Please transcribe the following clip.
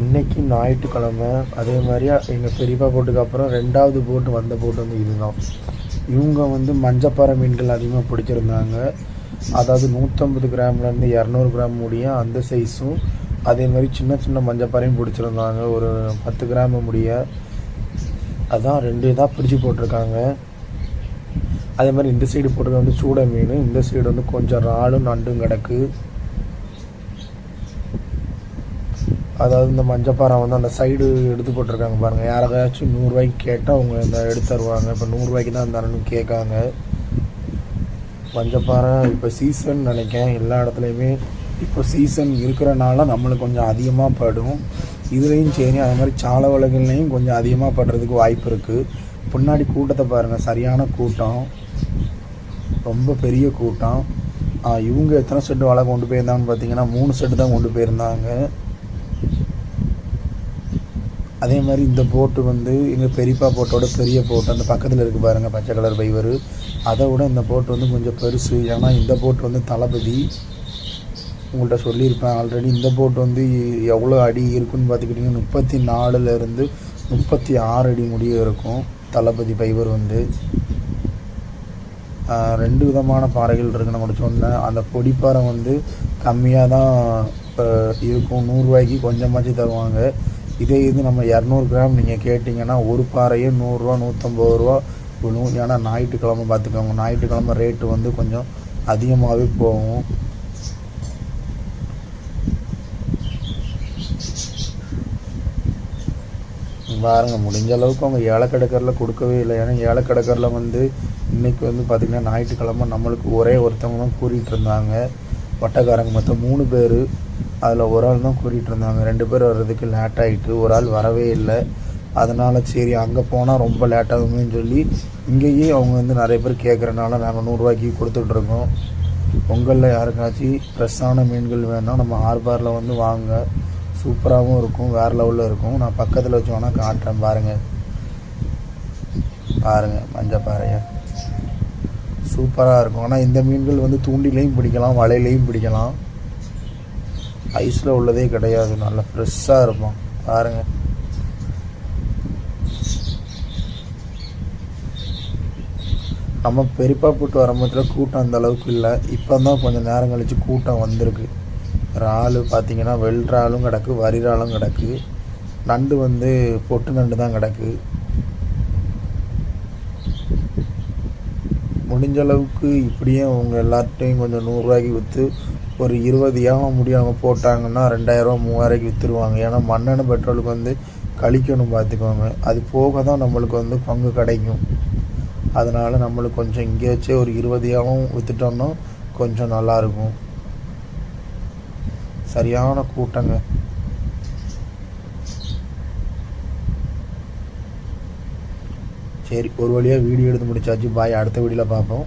இன்னைக்கு ஞாயிற்றுக்கிழமை அதே மாதிரி எங்கள் பெரியப்பா போட்டுக்கு அப்புறம் ரெண்டாவது போட்டு வந்த போட்டு வந்து இதுதான். இவங்க வந்து மஞ்சப்பாறை மீன்கள் அதிகமாக பிடிச்சிருந்தாங்க. அதாவது நூற்றம்பது கிராம்லேருந்து இரநூறு கிராம் முடிய அந்த சைஸும் அதே மாதிரி சின்ன சின்ன மஞ்சப்பாறையும் பிடிச்சிருந்தாங்க. ஒரு பத்து கிராம் முடிய. அதான் ரெண்டு இதாக பிடிச்சி போட்டிருக்காங்க. அதே மாதிரி இந்த சைடு போட்டிருக்க வந்து சூட மீன் இந்த சைடு வந்து கொஞ்சம் இறாலும் நண்டும் கிடக்கு. அதாவது இந்த மஞ்சப்பாறை வந்து அந்த சைடு எடுத்து போட்டிருக்காங்க பாருங்கள் யாராச்சும் நூறுரூவாய்க்கு கேட்டால் அவங்க இந்த எடுத்து தருவாங்க. இப்போ நூறுரூவாய்க்கு தான் தரணும்னு கேட்காங்க. மஞ்சப்பாறை இப்போ சீசன் நினைக்கேன் எல்லா இடத்துலையுமே இப்போ சீசன் இருக்கிறனால நம்மளுக்கு கொஞ்சம் அதிகமாக படும். இதுலேயும் சரி அதே மாதிரி சால வலைகள்லையும் கொஞ்சம் அதிகமாக படுறதுக்கு வாய்ப்பு இருக்குது பின்னாடி கூட்டத்தை பாருங்கள் சரியான கூட்டம். ரொம்ப பெரிய கூட்டம். இவங்க எத்தனை செட்டு வலை கொண்டு போயிருந்தாங்கன்னு பார்த்தீங்கன்னா மூணு செட்டு தான் கொண்டு போயிருந்தாங்க. அதே மாதிரி இந்த போட்டு வந்து எங்கள் பெரியப்பா போட்டோட பெரிய போட்டு அந்த பக்கத்தில் இருக்குது பாருங்கள் பச்சை கலர் பைவர் அதை விட இந்த போட்டு வந்து கொஞ்சம் பெருசு. ஏன்னா இந்த போட்டு வந்து தளபதி உங்கள்கிட்ட சொல்லியிருப்பேன் ஆல்ரெடி இந்த போட்டு வந்து எவ்வளோ அடி இருக்குன்னு பார்த்துக்கிட்டிங்கன்னா முப்பத்தி நாலுலேருந்து முப்பத்தி ஆறு அடி முடிய இருக்கும் தளபதி பைவர் வந்து. ரெண்டு விதமான பாறைகள் இருக்குன்னு நம்ம சொன்னேன். அந்த பொடிப்பாறை வந்து கம்மியாக தான் இப்போ இருக்கும் நூறுரூவாய்க்கு கொஞ்சமாச்சு தருவாங்க. இதே இது நம்ம இரநூறு கிராம் நீங்கள் கேட்டிங்கன்னா ஒரு பாறையே நூறுரூவா நூற்றம்பது ரூபா விழும் ஏன்னா ஞாயிற்றுக்கிழமை பார்த்துக்கோங்க. ஞாயிற்றுக்கிழமை ரேட்டு வந்து கொஞ்சம் அதிகமாகவே போகும். பாருங்க முடிஞ்ச அளவுக்கு அவங்க ஏலக்கடைக்கரில் கொடுக்கவே இல்லை. ஏன்னா ஏலக்கடைக்கரில் வந்து இன்னைக்கு வந்து பார்த்திங்கன்னா ஞாயிற்றுக்கிழமை நம்மளுக்கு ஒரே ஒருத்தவங்க தான் கூறிட்டு இருந்தாங்க. வட்டக்காரங்க மொத்தம் மூணு பேர். அதில் ஒரு ஆள் தான் கூறிட்டு இருந்தாங்க. ரெண்டு பேர் வர்றதுக்கு லேட் ஆகிட்டு ஒரு ஆள் வரவே இல்லை. அதனால் சரி அங்கே போனால் ரொம்ப லேட் ஆகுமேன்னு சொல்லி இங்கேயே அவங்க வந்து நிறைய பேர் கேட்குறனால நாங்கள் நூறுரூவாய்க்கு கொடுத்துட்ருக்கோம் உங்களில் யாருக்காச்சும் ஃப்ரெஷ்ஷான மீன்கள் வேணால் நம்ம ஹார்பரில் வந்து வாங்க. சூப்பராகவும் இருக்கும் வேறு லெவலில் இருக்கும். நான் பக்கத்தில் வச்சு வேணால் காட்டுறேன் பாருங்கள் பாருங்கள் மஞ்சள் பாறையை. சூப்பராக இருக்கும். ஆனால் இந்த மீன்கள் வந்து தூண்டிலையும் பிடிக்கலாம் வலையிலையும் பிடிக்கலாம். ஐஸில் உள்ளதே கிடையாது. நல்லா ஃப்ரெஷ்ஷாக இருக்கும். பாருங்கள் நம்ம பெரியப்பா போட்டு வரும்போதுல கூட்டம் அந்த அளவுக்கு இல்லை. இப்போ தான் கொஞ்சம் நேரம் கழித்து கூட்டம் வந்திருக்கு. இறால் பார்த்தீங்கன்னா வெள்றாலும் கிடக்கு வரிறாலும் கிடக்கு. நண்டு வந்து பொட்டு நண்டு தான் கிடக்கு. முடிஞ்ச அளவுக்கு இப்படியே அவங்க எல்லார்ட்டையும் கொஞ்சம் நூறுரூவாய்க்கு விற்று ஒரு இருபது ஏகம் முடி அவங்க போட்டாங்கன்னா ரெண்டாயிரரூவா மூவாயிரக்கு விற்றுருவாங்க ஏன்னா மண்ணெண்ணெய் பெட்ரோலுக்கு வந்து கழிக்கணும் பார்த்துக்கோங்க. அது போக தான் நம்மளுக்கு வந்து பங்கு கிடைக்கும். அதனால் நம்மளுக்கு கொஞ்சம் இங்கே வச்சே ஒரு இருபது ஏகம் விற்றுட்டோம்னா கொஞ்சம் நல்லாயிருக்கும் சரியான கூட்டங்க. சரி ஒரு வழியாக வீடியோ எடுத்து முடிச்சாச்சு. பாய் அடுத்த வீடியோவில் பார்ப்போம்.